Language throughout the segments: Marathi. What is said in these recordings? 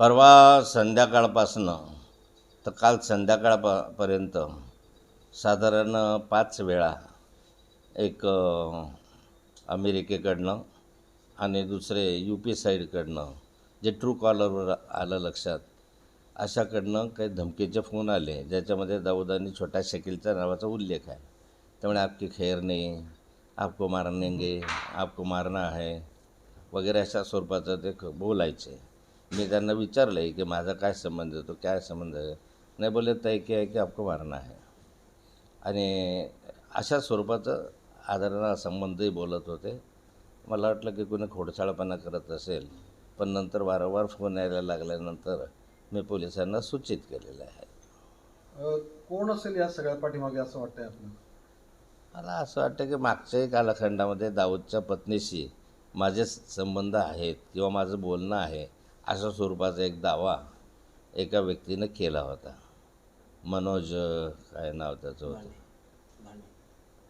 परवा संध्याकाळपासनं तर काल संध्याकाळपा पर्यंत साधारण पाच वेळा एक अमेरिकेकडनं आणि दुसरे यू पी साईडकडनं जे ट्रू कॉलरवर आलं लक्षात अशाकडनं काही धमकीचे फोन आले ज्याच्यामध्ये दाऊदानी छोटा छोट्या शकीलच्या नावाचा उल्लेख आहे. त्यामुळे आपकी खैर नाही आपको मारनेंगे आपको मारना है वगैरे अशा स्वरूपाचं ते बोलायचे. मी त्यांना विचारलं आहे की माझा काय संबंध आहे तो काय संबंध आहे? नाही बोलले तय की आहे की आपको मारना आहे आणि अशा स्वरूपाचं आदरणा संबंधही बोलत होते. मला वाटलं की कोणी खोडसाळपणा करत असेल पण नंतर वारंवार फोन यायला लागल्यानंतर मी पोलिसांना सूचित केलेलं आहे. कोण असेल या सगळ्या पाठीमागे असं वाटतंय आपल्याला मला असं वाटतं की मागच्याही कालखंडामध्ये दाऊदच्या पत्नीशी माझे संबंध आहेत किंवा माझं बोलणं आहे अशा स्वरूपाचा एक दावा एका व्यक्तीनं केला होता. मनोज काय नाव त्याचं होतं?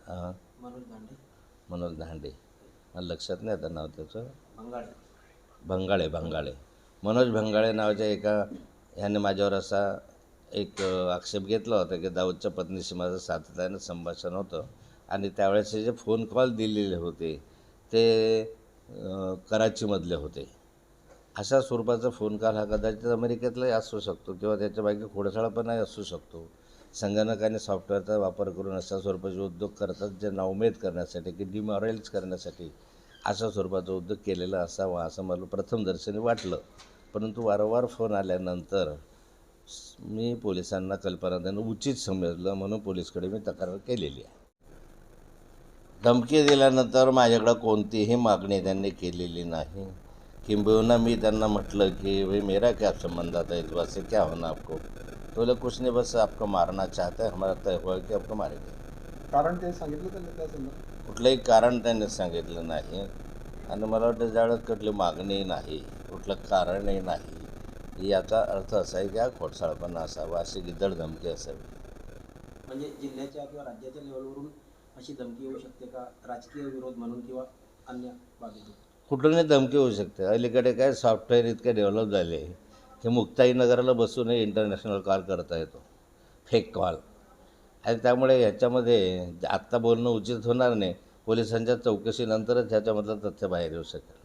हां. मनोज धांडे मला लक्षात नाही आता नाव त्याचं. भंगाळे. भंगाळे मनोज भंगाळे नावाच्या एका ह्याने माझ्यावर असा एक आक्षेप घेतला होता की दाऊदच्या पत्नीशी माझं सातत्यानं संभाषण होतं आणि त्यावेळेस जे फोन कॉल दिलेले होते ते कराचीमधले होते. अशा स्वरूपाचा फोन कॉल हा कदाचित अमेरिकेतलाही असू शकतो किंवा त्याच्या बाकी खोडसाळपणाही असू शकतो. संगणक आणि सॉफ्टवेअरचा वापर करून अशा स्वरूपाचे उद्योग करतात जे नाउमेद करण्यासाठी की डिमॉरलाइज करण्यासाठी अशा स्वरूपाचा उद्योग केलेला असावा असं मला प्रथम दर्शनी वाटलं. परंतु वारंवार फोन आल्यानंतर मी पोलिसांना कल्पना देणं उचित समजलं म्हणून पोलीसकडे मी तक्रार केलेली आहे. धमकी दिल्यानंतर माझ्याकडं कोणतीही मागणी त्यांनी केलेली नाही. किंबहुना मी त्यांना म्हटलं की भाई मेरा क्या संबंध आता इस बात से? क्या होना आपको? तो बोले कुछ नहीं बस आपको मारना चाहता है हमारा तय हुआ है की आपको मारेंगे। कारण ते सांगितलं त्यांनी त्या संदर्भात कुठलंही कारण त्यांनी सांगितलं नाही आणि मला वाटतं ज्यावेळेस कुठली मागणी नाही कुठलं कारणही नाही। याचा अर्थ असा आहे की हा खोडसाळपणा असावा अशी गिद्दड धमकी असावी म्हणजे जिल्ह्याच्या किंवा राज्याच्या लेवलवरून अशी धमकी येऊ शकते का? राजकीय विरोध म्हणून किंवा अन्य बाबीतून? कुठूनही धमकी होऊ शकते. अलीकडे काय सॉफ्टवेअर इतके डेव्हलप झाले की मुक्ताईनगरला बसूनही इंटरनॅशनल कॉल करता येतो. फेक कॉल आणि त्यामुळे ह्याच्यामध्ये आत्ता बोलणं उचित होणार नाही. पोलिसांच्या चौकशीनंतरच ह्याच्यामधलं तथ्य बाहेर येऊ शकेल.